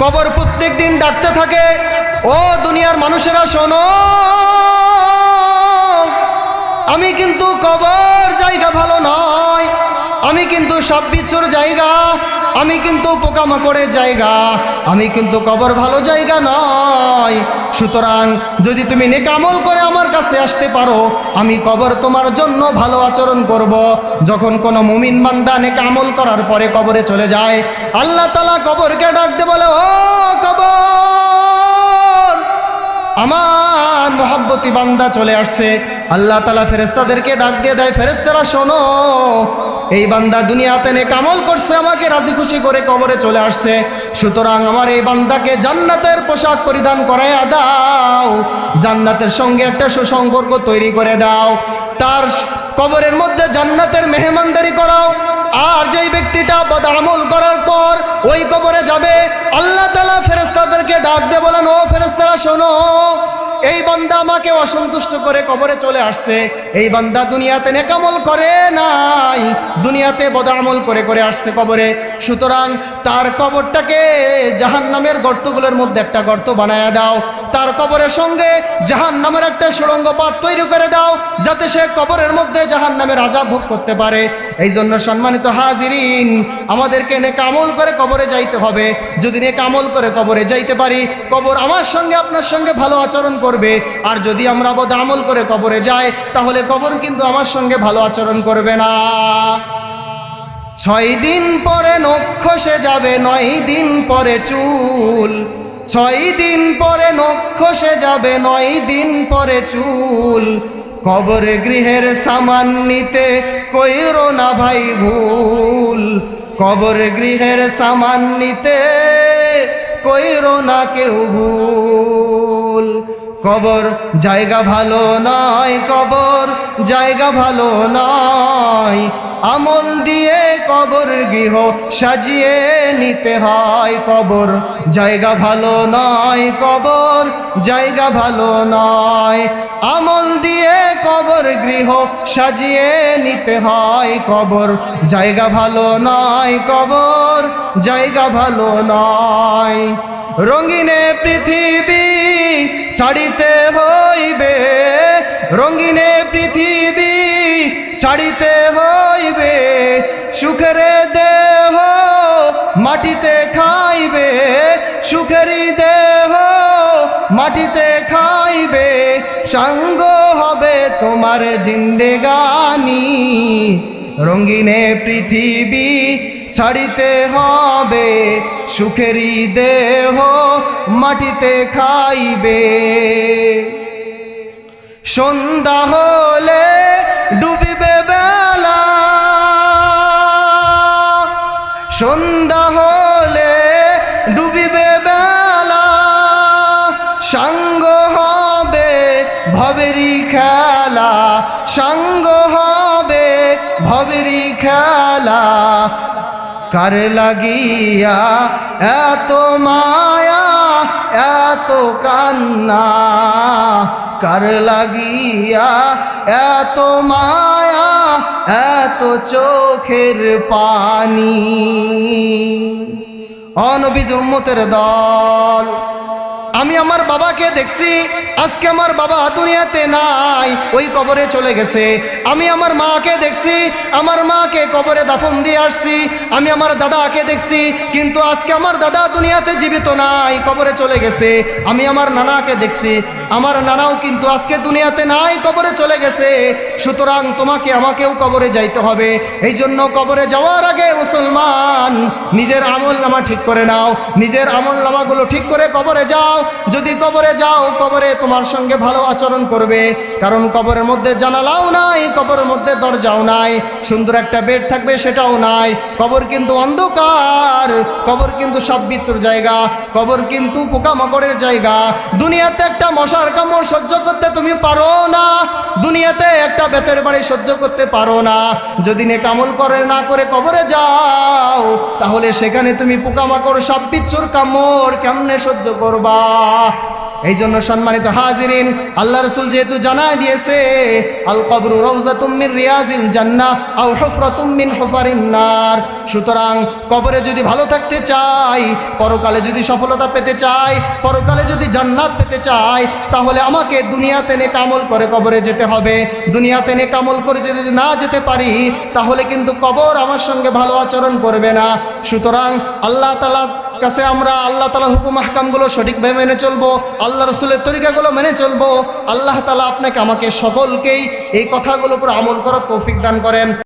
কবর প্রত্যেক দিন ডাকতে থাকে। ও দুনিয়ার মানুষেরা, শোনো। আমি কিন্তু কবর জায়গা ভালো নয়। আমি কিন্তু সব বিচ্ছুর জায়গা, আমি কিন্তু পোকামাকড়ের জায়গা, আমি কিন্তু কবর ভালো জায়গা নয়। সুতরাং যদি তুমি নেকামল করে আমার কাছে আসতে পারো, আমি কবর তোমার জন্য ভালো আচরণ করব। যখন কোনো মুমিন বান্দা নেকামল করার পরে কবরে চলে যায়, আল্লাহ তালা কবরকে ডাকতে বলে, ও কবর! আমার মোহাব্বতী বান্দা চলে আসছে। আল্লাহ তালা ফেরেস্তাদেরকে ডাক দিয়ে দেয় ফেরেস্তারা শোনো, এই বান্দা দুনিয়াতে নে কামল করছে, আমাকে রাজি খুশি করে কবরে চলে আসছে। সুতরাং আমার এই বান্দাকে জান্নাতের পোশাক পরিধান করাইয়া দাও, জান্নাতের সঙ্গে একটা সুসম্পর্ক তৈরি করে দাও, তার কবরের মধ্যে জান্নাতের মেহমানদারি করাও, আর যেই ব্যক্তিটা বদামল করার পর ওই কবরে যাবে, আল্লাহ তালা ফেরেস্তাদেরকে ডাক দিয়ে বলেন, ও ফেরেস্তারা শোনো এই বান্দা আমাকে অসন্তুষ্ট করে কবরে চলে আসছে। এই বান্দা দুনিয়াতে নেকামল করে নাই, দুনিয়াতে বদামল করে করে আসছে কবরে। সুতরাং তার কবরটাকে জাহান নামের গর্তগুলোর মধ্যে একটা গর্ত বানায় দাও। তার কবরের সঙ্গে জাহান নামের একটা সুড়ঙ্গ পাত তৈরি করে দাও, যাতে সে কবরের মধ্যে জাহান নামের আজাব ভোগ করতে পারে। এই জন্য সম্মানিত হাজিরিন, আমাদেরকে নেকামল করে কবরে যাইতে হবে। যদি নেকামল করে কবরে যাইতে পারি, কবর আমার সঙ্গে, আপনার সঙ্গে ভালো আচরণ করবে। আর যদি আমরা বদ আমল করে কবরে যাই, তাহলে কবর কিন্তু আমার সঙ্গে ভালো আচরণ করবে না। ছয় দিন পরে নখ খসে যাবে, নয় দিন পরে চুল। ছয় দিন পরে নখ খসে যাবে, নয় দিন পরে চুল। কবর গৃহের সামান নিতে কইরো না ভাই ভুল। কবর গৃহের সামান নিতে কইরো না কেউ ভুল। কবর জায়গা ভালো নয়, কবর জায়গা ভালো নয়। আমল দিয়ে কবর গৃহ সাজিয়ে নিতে হয়, কবর জায়গা ভালো নয়, কবর জায়গা ভালো নয়। আমল দিয়ে কবর গৃহ সাজিয়ে নিতে হয়, কবর জায়গা ভালো নয়, কবর জায়গা ভালো নয়। রঙিনে পৃথিবী ছাড়িতে হইবে রঙিনে পৃথিবী ছাড়িতে হইবে, সুখের দেহ মাটিতে খাইবে সুখেরই দেহ মাটিতে খাইবে, সাঙ্গ হবে তোমার জিন্দেগানি রঙিনে পৃথিবী ছাড়িতে হবে সুখেরই দেহ, মাটিতে খাইবে। সন্ধ্যা হলে ডুবিবে বেলা। সন্ধ্যা হলে ডুবিবে বেলা। সাঙ্গ হবে ভবেরি খেলা। সাঙ্গ হবে ভবেরি খেলা। কার লাগিয়া এত মায়া, এত কান্না? কার লাগিয়া এত মায়া, এত চোখের পানি? অনবিজ উম্মতের দল আমি আমার বাবাকে দেখছি, আজকে আমার বাবা দুনিয়াতে নাই, ওই কবরে চলে গেছে। আমি আমার মাকে দেখছি, আমার মাকে কবরে দাফন দিয়ে আসছি। আমি আমার দাদাকে দেখছি, কিন্তু আজকে আমার দাদা দুনিয়াতে জীবিত নাই, কবরে চলে গেছে। আমি আমার নানাকে দেখছি, আমার নানাও কিন্তু আজকে দুনিয়াতে নাই, কবরে চলে গেছে। সুতরাং তোমাকে আমাকেও কবরে যাইতে হবে। এই জন্য কবরে যাওয়ার আগে মুসলমান নিজের আমল নামা ঠিক করে নাও, নিজের আমল নামাগুলো ঠিক করে কবরে যাও। যদি কবরে যাও, কবরে তোমার সঙ্গে ভালো আচরণ করবে। কারণ কবরের মধ্যে জানালাও নাই, কবরের মধ্যে দরজাও নাই, সুন্দর একটা বেড থাকবে সেটাও নাই। কবর কিন্তু অন্ধকার, কবর কিন্তু সব বিচুর জায়গা, কবর কিন্তু পোকামাকড়ের জায়গা। দুনিয়াতে একটা মশার কামড় সহ্য করতে তুমি পারো না, দুনিয়াতে একটা বেতের বাড়ি সহ্য করতে পারো না। যদি নে কামল করে, না করে কবরে যাও, তাহলে সেখানে তুমি পোকামাকড় সব বিচ্ছুর কামড় কেমনে সহ্য করবা? এই জন্য সম্মানিত হাজিরিন, আল্লাহ রসুল যেহেতু জানায় দিয়েছে, আল কবরু রওজাতুম মিন রিয়াজিল জান্নাহ আও হুফরাতুম মিন হুফারিন নার। সুতরাং কবরে যদি ভালো থাকতে চাই, পরকালে যদি সফলতা পেতে চাই, পরকালে যদি জান্নাত পেতে চাই, তাহলে আমাকে দুনিয়াতে নেক কামল করে কবরে যেতে হবে। দুনিয়াতে নেক কামল করে যদি না যেতে পারি, তাহলে কিন্তু কবর আমার সঙ্গে ভালো আচরণ করবে না। সুতরাং আল্লাহ তালা কাছে আমরা আল্লাহ তালা হুকুম হাকামগুলো সঠিকভাবে মেনে চলবো, আল্লাহ রসুলের তরিকাগুলো মেনে চলবো, আল্লাহ তালা আপনাকে আমাকে সকলকেই এই কথাগুলোর উপর আমল করার তৌফিক দান করেন।